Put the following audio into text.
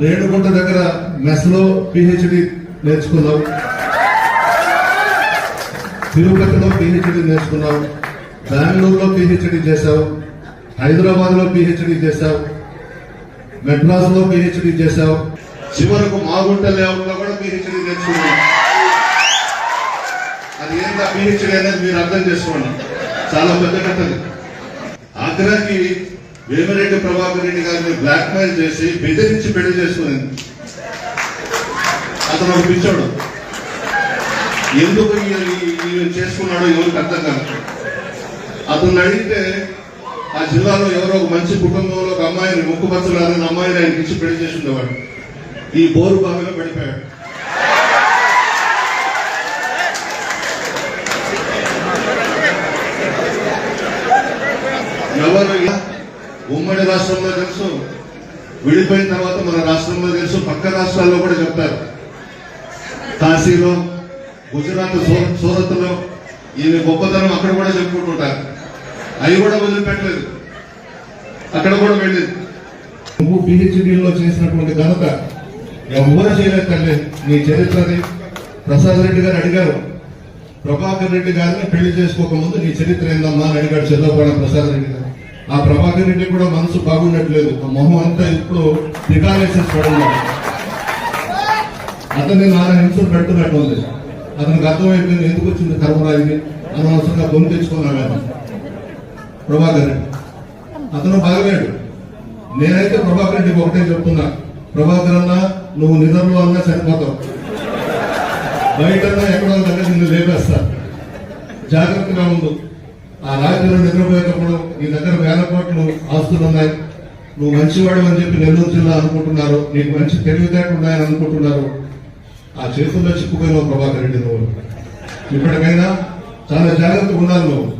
రేణుగుంట దగ్గర మెస్లో పిహెచ్డి నేర్చుకున్నాం తిరుపతిలో పిహెచ్డి నేర్చుకున్నాం బెంగళూరులో పిహెచ్డి చేశావు. హైదరాబాద్లో పిహెచ్డి చేశావు. మెడ్రాస్లో పిహెచ్డి చేశావు. చివరకు మాగుంట లేఅవుట్ కూడా పిహెచ్డి నేర్చుకున్నాం అది ఏంటా పిహెచ్డి అనేది మీరు అర్థం చేసుకోండి. చాలా పెద్ద కథది ఆగ్రాకి వేమిరెడ్డి ప్రభాకర్ రెడ్డి గారిని బ్లాక్ మెయిల్ చేసి బెదిరించి పెళ్ళి చేసుకునేది అతను ఒక పిచ్చోడు. ఎందుకు చేసుకున్నాడో ఎవరికి అర్థం కాదు. అతను అడిగితే ఆ జిల్లాలో ఎవరో ఒక మంచి కుటుంబంలో ఒక అమ్మాయిని ముక్కుపచ్చలారని అమ్మాయిని ఆయనకి ఇచ్చి పెళ్ళి చేసి ఉండేవాడు ఈ బోరు బావిలో పడిపోయాడు. ఎవరు ఇలా ఉమ్మడి రాష్ట్రంలో తెలుసు. విడిపోయిన తర్వాత మన రాష్ట్రంలో తెలుసు. పక్క రాష్ట్రాల్లో కూడా చెప్తారు. కాశీలో గుజరాత్ సూరత్లో ఈమె గొప్పతనం అక్కడ కూడా చెప్పుకుంటుంటారు. అవి కూడా వదిలిపెట్టలేదు. అక్కడ కూడా వెళ్ళేది నువ్వు పిహెచ్డీలో చేసినటువంటి ఘనత ఎవరు చేయలేదు తల్లి నీ చరిత్రని ప్రసాద్ రెడ్డి గారు అడిగారు. ప్రభాకర్ రెడ్డి గారిని పెళ్ళి చేసుకోకముందు నీ చరిత్ర ఏందమ్మా అని అడిగాడు చంద్రపాణ ప్రసాద్ రెడ్డి గారు. ఆ ప్రభాకర్ రెడ్డి కూడా మనసు బాగుండట్లేదు. ఆ మొహం అంతా ఇప్పుడు టికాలేసెస్ పడున్నాడు అతన్ని నాన్న హింసలు పెడుతున్నట్టు ఉంది. అతనికి అర్థమైపోయింది ఎందుకు వచ్చింది కర్మరాయిని అనవసరంగా బొమ్మ తెచ్చుకున్నాను ప్రభాకర్ రెడ్డి. అతను బాగలేడు. నేనైతే ప్రభాకర్ రెడ్డికి ఒకటే చెప్తున్నా. ప్రభాకర్ అన్న నువ్వు నిద్రలో అన్నా చనిపోతావు బయట ఎక్కడో దగ్గర నిన్ను లేపేస్తా. జాగ్రత్తగా ఉండు. ఆ రాత్రిలో నిద్రపోయేటప్పుడు నీ దగ్గర వేల కోట్లు ఆస్తులు ఉన్నాయి. నువ్వు మంచివాడు అని చెప్పి నెల్లూరు జిల్లా అనుకుంటున్నారు. నీకు మంచి తెలివితేటలు ఉన్నాయని అనుకుంటున్నారు. ఆ చేతుల్లో చిక్కుపోయిన ప్రభాకర్ రెడ్డి నువ్వు. ఇప్పటికైనా చాలా జాగ్రత్తగా ఉండాలి నువ్వు.